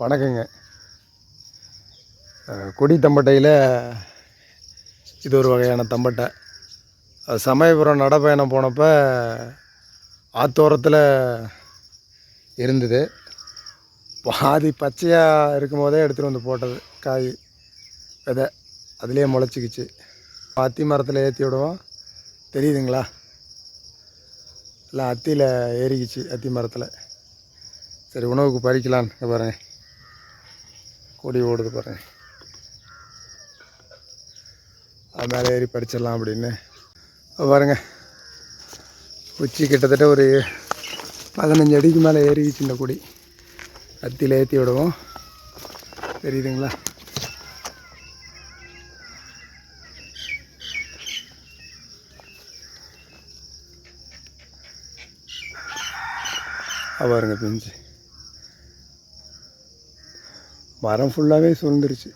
வணக்கங்க. கொடி தம்பட்டையில் இது ஒரு வகையான தம்பட்டை. அது சமயபுரம் நடைப்பயணம் போனப்போ ஆத்தோரத்தில் இருந்தது. பாதி பச்சையாக இருக்கும் போதே எடுத்துகிட்டு வந்து போட்டது காய் விதை. அதுலேயே முளைச்சிக்கிச்சு. அத்தி மரத்தில் ஏற்றி விடுவோம். தெரியுதுங்களா? இல்லை அத்தியில் ஏறிக்கிச்சு அத்தி மரத்தில். சரி உணவுக்கு பறிக்கலான்னு பாருங்கள் பாருங்க. கொடி ஓடுது பாருங்க. அது மேலே ஏறி படிச்சிடலாம் அப்படின்னு. பாருங்க. உச்சி கிட்டத்தட்ட ஒரு பதினஞ்சு அடிக்கு மேலே ஏறி இந்த கொடி. அத்தியில் ஏற்றி விடுவோம். தெரியுதுங்களா? பாருங்கள் பாருங்க பிஞ்சு. மரம் ஃபுல்லாகவே சுருந்துருச்சு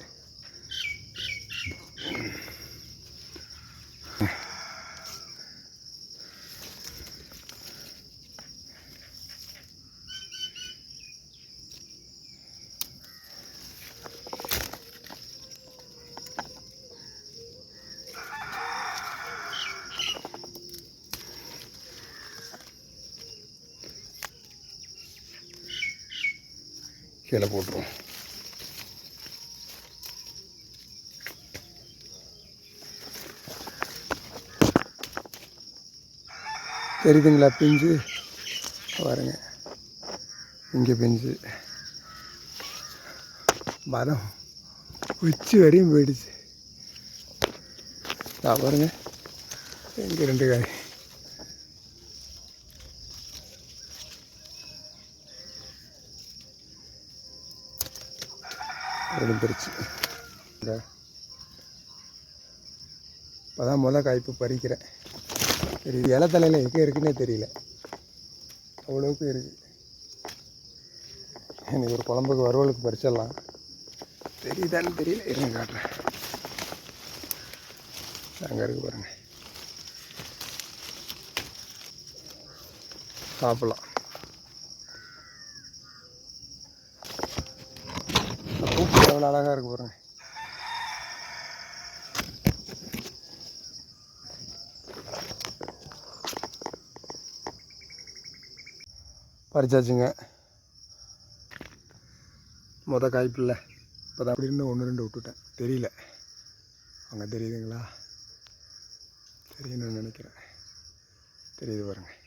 கீழே போட்டுருவோம். தெரியுதுங்களா? பிஞ்சு. பாருங்க. இங்கே பிஞ்சு. மரம் உச்சி வரையும் போயிடுச்சு. நான் பாருங்க. இங்கே ரெண்டு காய். விழுந்துருச்சு. இந்த. இப்போ தான் முதல் காய்ப்பு பறிக்கிறேன். சரி இது இலை தலையில் எங்கே இருக்குன்னே தெரியல. அவ்வளோவுக்கு இருக்குது எனக்கு ஒரு குழம்புக்கு வறுவலுக்கு பறிச்சிடலாம். தெரியுதான்னு தெரியல. இருங்க காட்டுறேன். அங்கே இருக்கு பாருங்க. சாப்பிட்லாம். பூ எவ்வளோ அழகாக இருக்கு பாருங்க. பறிச்சாச்சுங்க. மொத காய்ப்பில்ல. இப்போ தான் அப்படி ஒன்று ரெண்டு விட்டுட்டேன். தெரியல. அங்கே தெரியுதுங்களா? தெரியும்னு நினைக்கிறேன். தெரியுது பாருங்கள்